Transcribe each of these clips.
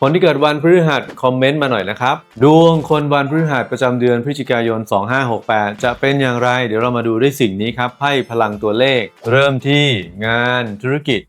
คนที่เกิดวันพฤหัสคอมเมนต์มาหน่อยนะครับ ดวงคนวันพฤหัสประจำเดือนพฤศจิกายน 2568 จะเป็นอย่างไร เดี๋ยวเรามาดูด้วยสิ่งนี้ครับไพ่พลังตัวเลข เริ่มที่งานธุรกิจ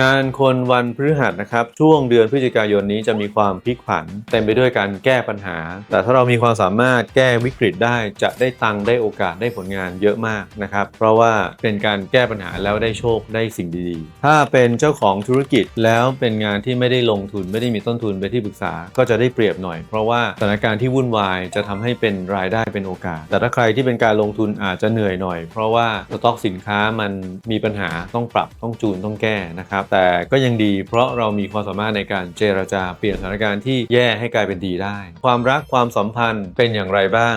งานคนวันพฤหัสนะครับ ช่วงเดือนพฤศจิกายนนี้จะมีความพลิกผัน เต็มไปด้วยการแก้ปัญหา แต่ถ้าเรามีความสามารถแก้วิกฤตได้จะได้ตังค์ได้โอกาสได้ผลงานเยอะมากนะครับ เพราะว่าเป็นการแก้ปัญหาแล้วได้โชคได้สิ่งดีๆ ถ้าเป็นเจ้าของธุรกิจแล้วเป็นงานที่ไม่ได้ลงทุนไม่ได้มีต้นทุนไปที่ปรึกษาก็จะได้เปรียบหน่อย เพราะว่าสถานการณ์ที่วุ่นวายจะทำให้เป็นรายได้เป็นโอกาส แต่ถ้าใครที่เป็นการลงทุนอาจจะเหนื่อยหน่อย เพราะว่าสต็อกสินค้ามันมีปัญหาต้องปรับต้องจูนต้องแก้นะครับแต่ก็ยังดี เพราะเรามีความสามารถในการเจรจาเปลี่ยนสถานการณ์ที่แย่ให้กลายเป็นดีได้ ความรักความสัมพันธ์เป็นอย่างไรบ้าง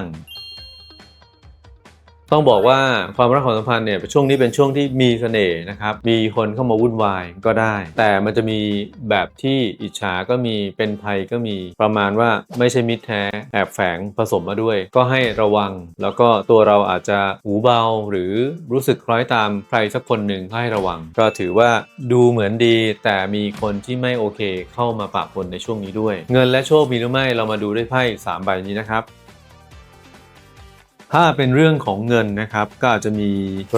ต้องบอกว่าความรักความสัมพันธ์เนี่ยช่วงนี้เป็นช่วงที่มีเสน่ห์นะครับ มีคนเข้ามาวุ่นวายก็ได้ แต่มันจะมีแบบที่อิจฉาก็มีเป็นภัยก็มีประมาณว่าไม่ใช่มิตรแท้แอบแฝงผสมมาด้วย ก็ให้ระวัง แล้วก็ตัวเราอาจจะหูเบาหรือรู้สึกคล้อยตามใครสักคนหนึ่งให้ระวัง ก็ถือว่าดูเหมือนดี แต่มีคนที่ไม่โอเคเข้ามาปะปนในช่วงนี้ด้วย เงินและโชคมีหรือไม่เรามาดูด้วยไพ่สามใบนี้นะครับ ถ้าเป็นเรื่องของเงินนะครับก็อาจจะมี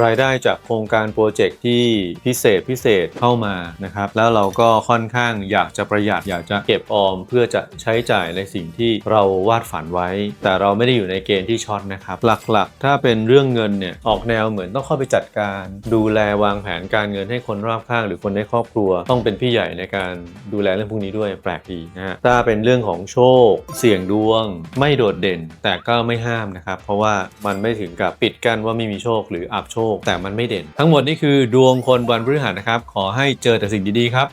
รายได้จากโครงการโปรเจกต์ที่พิเศษพิเศษเข้ามานะครับแล้วเราก็ค่อนข้างอยากจะประหยัดอยากจะเก็บออม เพื่อจะใช้จ่ายในสิ่งที่เราวาดฝันไว้ แต่เราไม่ได้อยู่ในเกณฑ์ที่ช็อตนะครับหลักๆ ถ้าเป็นเรื่องเงินเนี่ยออกแนวเหมือนต้องเข้าไปจัดการ ดูแลวางแผนการเงินให้คนรอบข้าง หรือคนในครอบครัว ต้องเป็นพี่ใหญ่ในการดูแลเรื่องพวกนี้ด้วยแปลกดีนะฮะถ้าเป็นเรื่องของโชค เสี่ยงดวง ไม่โดดเด่น แต่ก็ไม่ห้ามนะครับเพราะว่ามันไม่ถึงกับปิดกั้นว่าไม่มีโชคหรืออับโชคแต่มันไม่เด่น ทั้งหมดนี่คือดวงคนวันพฤหัสนะครับ ขอให้เจอแต่สิ่งดีๆครับ